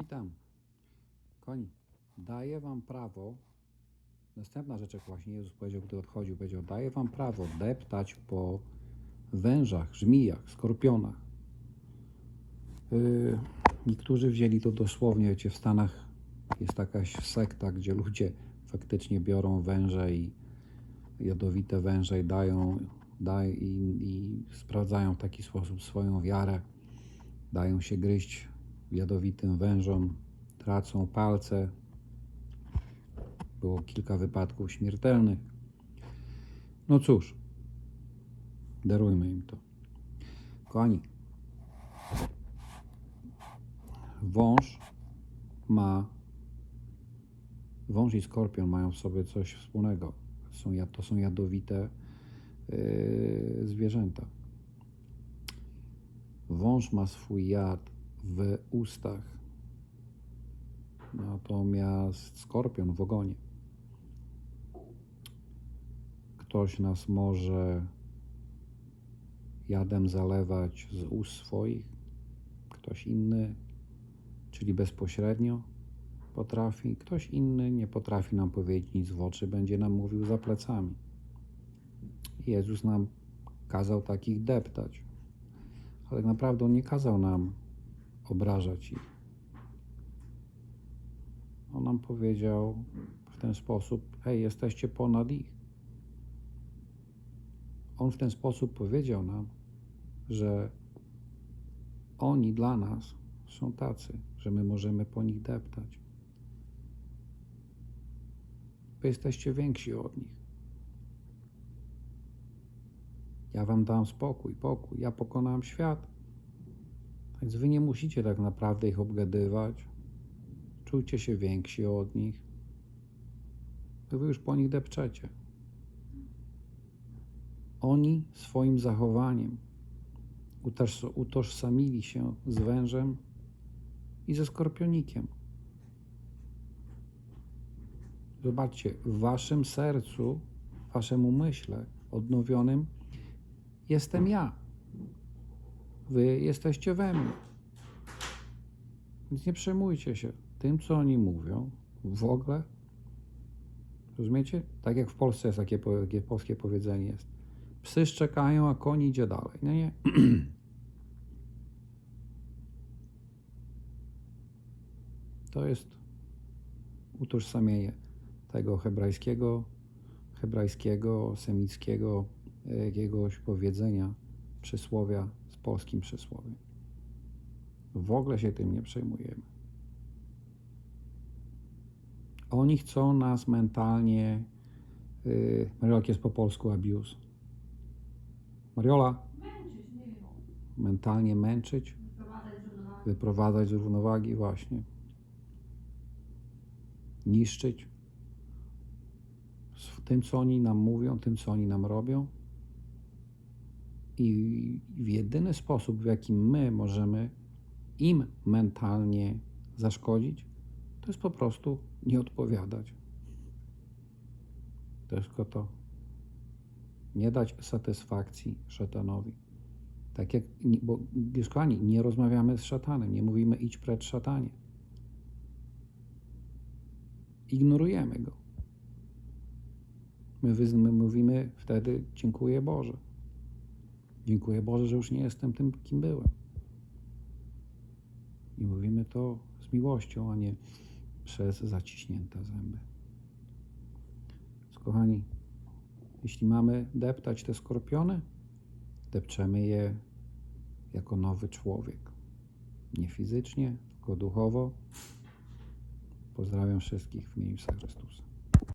Witam. Koni, daję wam prawo. Następna rzecz, jak właśnie Jezus powiedział, gdy odchodził, powiedział: Daję wam prawo deptać po wężach, żmijach, skorpionach. Yy, niektórzy wzięli to dosłownie, wiecie, w Stanach jest jakaś sekta, gdzie ludzie faktycznie biorą węże i jadowite węże i dają daj, i, i sprawdzają w taki sposób swoją wiarę. Dają się gryźć jadowitym wężom, tracą palce. Było kilka wypadków śmiertelnych. No cóż, darujmy im to. Kochani, wąż ma, wąż i skorpion mają w sobie coś wspólnego. Są, to są jadowite yy, zwierzęta. Wąż ma swój jad w ustach, natomiast skorpion w ogonie. Ktoś nas może jadem zalewać z ust swoich, ktoś inny, czyli bezpośrednio potrafi, ktoś inny nie potrafi nam powiedzieć nic w oczy, będzie nam mówił za plecami. Jezus nam kazał takich deptać, ale naprawdę On nie kazał nam obrażać ich. On nam powiedział w ten sposób: Hej, jesteście ponad ich. On w ten sposób powiedział nam, że oni dla nas są tacy, że my możemy po nich deptać. Wy jesteście więksi od nich. Ja wam dam spokój, pokój. Ja pokonałem świat. Więc wy nie musicie tak naprawdę ich obgadywać. Czujcie się więksi od nich. Wy już po nich depczecie. Oni swoim zachowaniem utoż- utożsamili się z wężem i ze skorpionikiem. Zobaczcie, w waszym sercu, w waszym umyśle odnowionym jestem ja. Wy jesteście we mnie. Więc nie przejmujcie się tym, co oni mówią w ogóle. Rozumiecie? Tak jak w Polsce jest takie, takie polskie powiedzenie jest. Psy szczekają, a koń idzie dalej. No nie. To jest utożsamienie tego hebrajskiego, hebrajskiego, semickiego e, jakiegoś powiedzenia, przysłowia polskim przysłowiem. W ogóle się tym nie przejmujemy. Oni chcą nas mentalnie. Yy, Mariola, jak jest po polsku abuse? Mariola, mentalnie męczyć, wyprowadzać z równowagi, właśnie. Niszczyć. W tym, co oni nam mówią, tym, co oni nam robią. I jedyny sposób, w jaki my możemy im mentalnie zaszkodzić, to jest po prostu nie odpowiadać. To jest tylko to. Nie dać satysfakcji szatanowi. Tak jak, bo wiesz, kochani, nie rozmawiamy z szatanem, nie mówimy idź precz szatanie. Ignorujemy go. My, my mówimy wtedy dziękuję Boże. Dziękuję Boże, że już nie jestem tym, kim byłem. I mówimy to z miłością, a nie przez zaciśnięte zęby. Kochani, jeśli mamy deptać te skorpiony, depczemy je jako nowy człowiek. Nie fizycznie, tylko duchowo. Pozdrawiam wszystkich w imieniu Chrystusa.